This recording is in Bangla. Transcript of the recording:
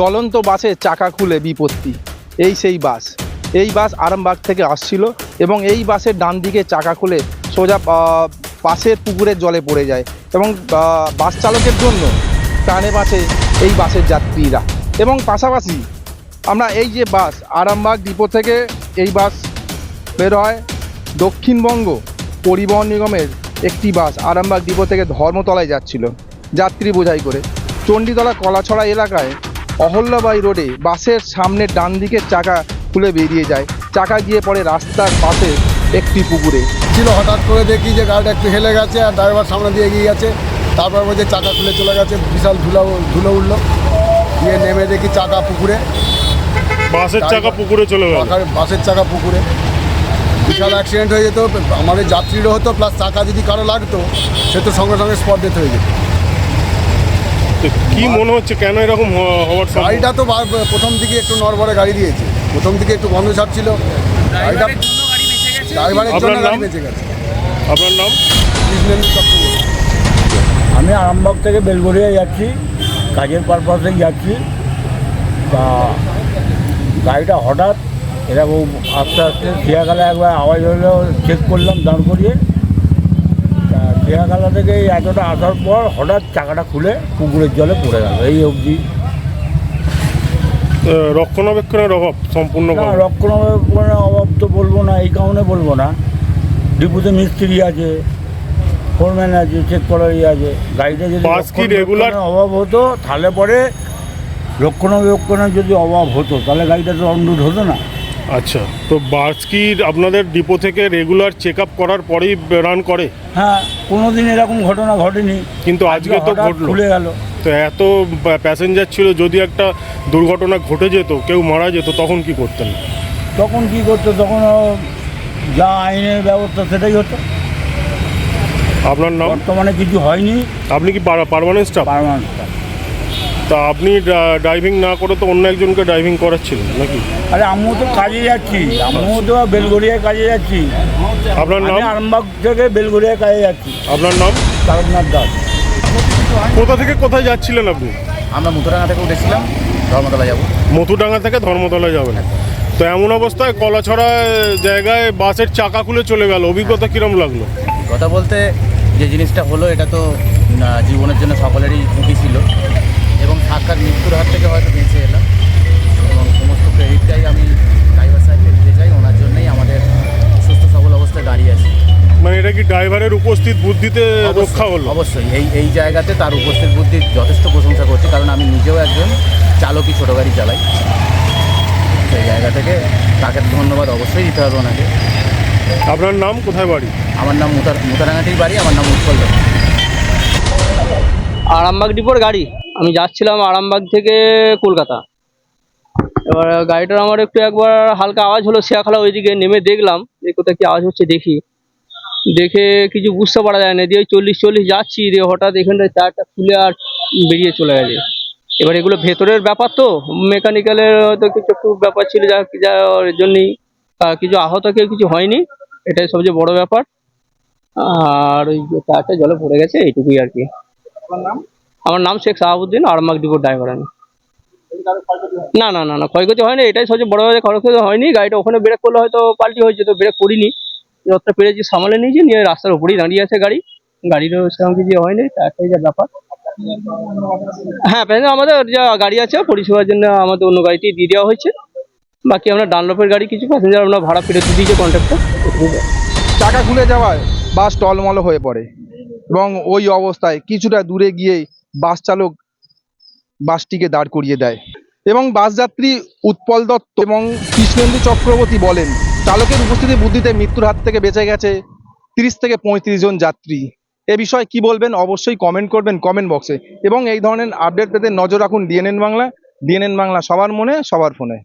চলন্ত বাসে চাকা খুলে বিপত্তি। এই সেই বাস। এই বাস আরামবাগ থেকে আসছিল এবং এই বাসের ডান দিকে চাকা খুলে সোজা পাশের পুকুরের জলে পড়ে যায় এবং বাস চালকের জন্য প্রাণে বাঁচে এই বাসের যাত্রীরা। এবং পাশাপাশি আমরা এই যে বাস আরামবাগ ডিপো থেকে এই বাস বের হয় দক্ষিণবঙ্গ পরিবহন নিগমের একটি বাস আরামবাগ ডিপো থেকে ধর্মতলায় যাচ্ছিল। যাত্রী বোঝাই করে। চণ্ডীতলা কলাছড়া এলাকায় অহল্যাবাই রোডে বাসের সামনের ডান দিকের চাকা খুলে বেরিয়ে যায়। চাকা গিয়ে পড়ে রাস্তার পাশে একটি পুকুরে। ছিল হঠাৎ করে দেখি যে গাড়িটা একটু হেলে গেছে আর ড্রাইভার সামনে দিয়ে এগিয়ে গেছে। তারপর বলছে চাকা খুলে চলে গেছে বিশাল ধুলো ধুলো উঠল। গিয়ে নেমে দেখি চাকা পুকুরে। বাসের চাকা পুকুরে চলে গেল। বাসের চাকা পুকুরে। বিশাল অ্যাক্সিডেন্ট হয়ে যেত আমাদের যাত্রীরও হতো প্লাস চাকা যদি কারও লাগতো সে তো সঙ্গে সঙ্গে স্পট ডেথ হয়ে যেত। কি মনে হচ্ছে কেন এরকম হওয়ার গাড়িটা তো বার- প্রথম দিকে একটু নড়বড়ে গাড়ি দিয়েছে। প্রথম দিকে একটু গন্ধ ছাড়ছিল। গাড়িটা ড্রাইভারের জন্য গাড়ি? বেঁচে গেছে? আপনার নাম? আমি আরামবাগ থেকে বেলগড়িয়া যাচ্ছি কাজের পারপাসে যাচ্ছি। তা গাড়িটা হঠাৎ এরকম আস্তে আস্তে খেয়াগালা একবার আওয়াজ হলো চেক করলাম দাঁড় করিয়ে। তা থেকে এই এতটা আসার পর হঠাৎ চাকাটা খুলে পুকুরের জলে পড়ে গেল এই অবধি। রক্ষণাবেক্ষণের অভাব সম্পূর্ণ না রক্ষণাবেক্ষণের অভাব তো বলব না এই কারণে বলব না। ডিপুতে মিস্ত্রি আছে ফোরম্যান আছে চেক করার ইয়ে আছে গাড়িটা যদি বাস কি? রক্ষণাবেক্ষণের অভাব হতো তাহলে পরে রক্ষণাবেক্ষণের যদি অভাব হতো তাহলে গাড়িটা তো অনরুট হতো না। আচ্ছা তো বাস কি আপনাদের ডিপো থেকে রেগুলার চেক আপ করার পরেই রান করে? হ্যাঁ কোনোদিন এরকম ঘটনা ঘটেনি। কিন্তু আজকে তো হঠাৎ ঘটলো। খুলে গেল। তো এত প্যাসেঞ্জার ছিল যদি একটা দুর্ঘটনা ঘটে যেত কেউ মারা যেত তখন কি করতেন? তখন কি করতো? তখন যা আইনের ব্যবস্থা সেটাই হতো। আপনার নাম? বর্তমানে কিছু হয়নি। আপনি কি পারমানেন্ট স্টাফ পারমানেন্ট। তা আপনি ড্রাইভিং না করে তো অন্য একজনকে ড্রাইভিং করাচ্ছিলেন নাকি? আরে আমিও তো কাজে যাচ্ছি আমিও তো বেলগড়িয়ায় কাজে যাচ্ছি। আপনার আমি নাম? আরামবাগ থেকে বেলগড়িয়ায় কাজে যাচ্ছি। আপনার নাম? তারকনাথ দাস। কোথা থেকে কোথায় যাচ্ছিলেন আপনি? আমরা মুতুরাঙ্গা থেকে উঠেছিলাম ধর্মতলা যাব। মথুডাঙ্গা থেকে ধর্মতলা যাবেন। তো এমন অবস্থায় কলাছড়া জায়গায় বাসের চাকা খুলে চলে গেল অভিজ্ঞতা কিরম লাগল? কথা বলতে যে জিনিসটা হলো এটা তো জীবনের জন্য সকলেরই ঝুঁকি ছিল। এবং সাক্ষাৎ মৃত্যুর হাত থেকে হয়তো বেঁচে এলাম। এবং সমস্ত ক্রেডিটটাই আমি ড্রাইভার সাহেবকে দিতে চাই। ওনার জন্যই আমাদের সুস্থ সবল অবস্থায় দাঁড়িয়ে আছি। মানে এটা কি ড্রাইভারের উপস্থিত বুদ্ধিতে রক্ষা হলো? অবশ্যই। এই এই জায়গাতে তার উপস্থিত বুদ্ধির যথেষ্ট প্রশংসা করছি। কারণ আমি নিজেও একজন চালকই ছোটো গাড়ি চালাই। সেই জায়গা থেকে তাকে ধন্যবাদ অবশ্যই দিতে হবে ওনাকে। আপনার নাম? কোথায় বাড়ি? আমার নাম মুতার মুতারাঙ্গাটির বাড়ি। আমার নাম উৎপল আরামবাগ ডিপোর গাড়ি। আমি যাচ্ছিলাম আরামবাগ থেকে কলকাতা। এবার গাড়িটার আমার একটু একবার হালকা আওয়াজ হলো, শিয়াখালা ওইদিকে নেমে দেখলাম, যে কোথায় কি আওয়াজ হচ্ছে দেখি। দেখে কিছু বুঝতে পারা যায় না দিয়ে চল্লিশ চল্লিশ যাচ্ছি দিয়ে হঠাৎ এখানটায় টায়ারটা খুলে আর বেরিয়ে চলে গেছে। এবার এগুলো ভেতরের ব্যাপার তো, মেকানিক্যালের হয়তো কিছু একটু ব্যাপার ছিল, যা যার জন্যই কিছু আহত কেউ কিছু হয়নি, এটাই সবচেয়ে বড় ব্যাপার। আর ওই টায়ারটা জলে পড়ে গেছে, এইটুকুই আর কি। আমার নাম শেখ সাহাবুদ্দিন আরামবাগ ডিপোর ড্রাইভার আমি না না না না, ক্ষয়ক্ষতি হয়নি, এটাই সবচেয়ে বড় ব্যাপার ক্ষয়ক্ষতি হয়নি, গাড়িটা ওখানে ব্রেক করলে হয়তো পাল্টি হয়েছে, তো ব্রেক করিনি। যতটা পেরেছি, সামলে নিয়েছি, নিয়ে রাস্তার উপরেই দাঁড়িয়ে আছে গাড়ি। গাড়িরও সেরকম কিছু হয়নি একটাই যা ব্যাপার। হ্যাঁ প্যাসেঞ্জার আমাদের যা গাড়ি আছে, পরিষেবার জন্য আমাদের অন্য গাড়িটি দিয়ে দেওয়া হয়েছে। বাকি আমরা ডানলপের গাড়ি, কিছু প্যাসেঞ্জার আমরা ভাড়া ফেরত দিয়ে দিয়েছে কন্ট্রাক্টর চাকা খুলে যাওয়ায় বাস টলমল হয়ে পড়ে। এবং ওই অবস্থায় কিছুটা দূরে গিয়েই বাস চালক বাসটিকে দাঁড় করিয়ে দেয় এবং বাস যাত্রী উৎপল দত্ত এবং কৃষ্ণেন্দু চক্রবর্তী বলেন, চালকের উপস্থিতি বুদ্ধিতে মৃত্যুর হাত থেকে বেঁচে গেছে তিরিশ থেকে পঁয়ত্রিশ জন যাত্রী। এ বিষয়ে কি বলবেন? অবশ্যই কমেন্ট করবেন কমেন্ট বক্সে এবং এই ধরনের আপডেট পেতে নজর রাখুন ডিএনএন বাংলা ডিএনএন বাংলা সবার মনে, সবার ফোনে।